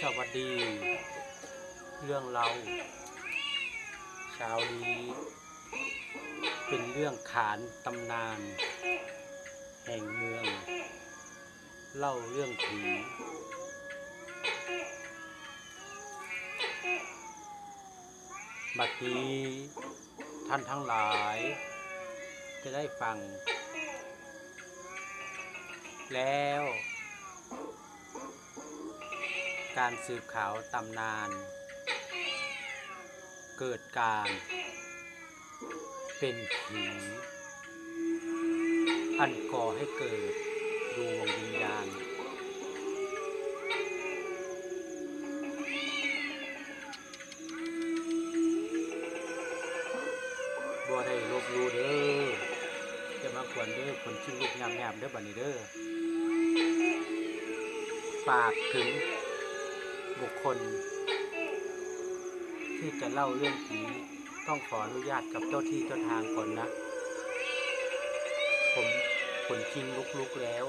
สวัสดี เรื่องเราเช้านี้ เป็นเรื่องขานตำนาน แห่งเมือง เล่าเรื่องผีบัดนี้ท่านทั้งหลาย จะได้ฟัง แล้ว การสืบข่าวตำนาน เกิดการเป็นผีอันก่อให้เกิดดวงวิญญาณ บ่ได้ลบหลู่เด้อจะมากวนเด้อคนชิงลูกยามยามๆเด้อบัดนี้เด้อ ฝากถึง บุคคล ที่จะเล่าเรื่องผีต้องขออนุญาตกับเจ้าที่เจ้าทางก่อนนะ ผมขนคิงลุกๆแล้ว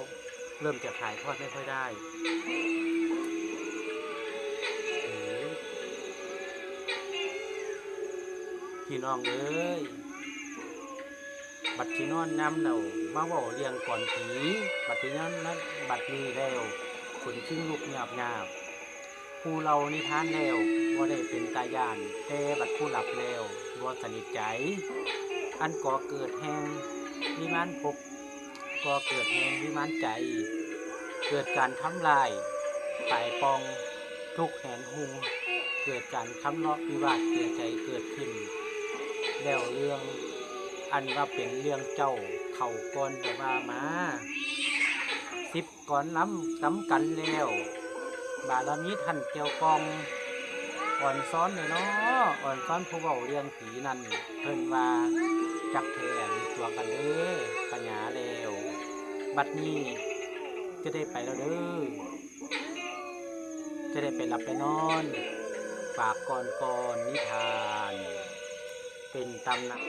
เริ่มจะถ่ายทอดไม่ค่อยได้เอ๋พี่น้องเอ้ย บัดที่นอนน้ำเนามาว่าเรียงก่อนผี บัดที่นั้นนั้นบัดนี้แล้วขนชิงลุกหยาบหยาบ ผู้เรานิทานแล้วว่าได้เป็นตายานแต่บัดผู้หลับแล้วบ่สนิทใจ อันก่อเกิดแห่งวิมานภพก่อเกิดแห่งวิมานใจ เกิดการทำลายตายปองทุกแหนหุงเกิดการทำเลาะวิวาทเกิดใจเกิดขึ้น แล้วเรื่องอันว่าเป็นเรื่องเจ้าเข่าก่อนแต่ว่ามาสิบก่อนล้ำซ้ำกันแล้ว บารมีท่านเกี่ยวกองอ่อนซ้อนเลยเนาะอ่อนซ้อนผู้เบาเรื่องผีนั่นเพิ่นว่าจักแท้มีตัวกันเด้อปัญญาแล้วบัดนี้จะได้ไปแล้วเด้อจะได้ไปหลับไปนอน ฝากก่อนก่อนนิทาน เป็นตำนาน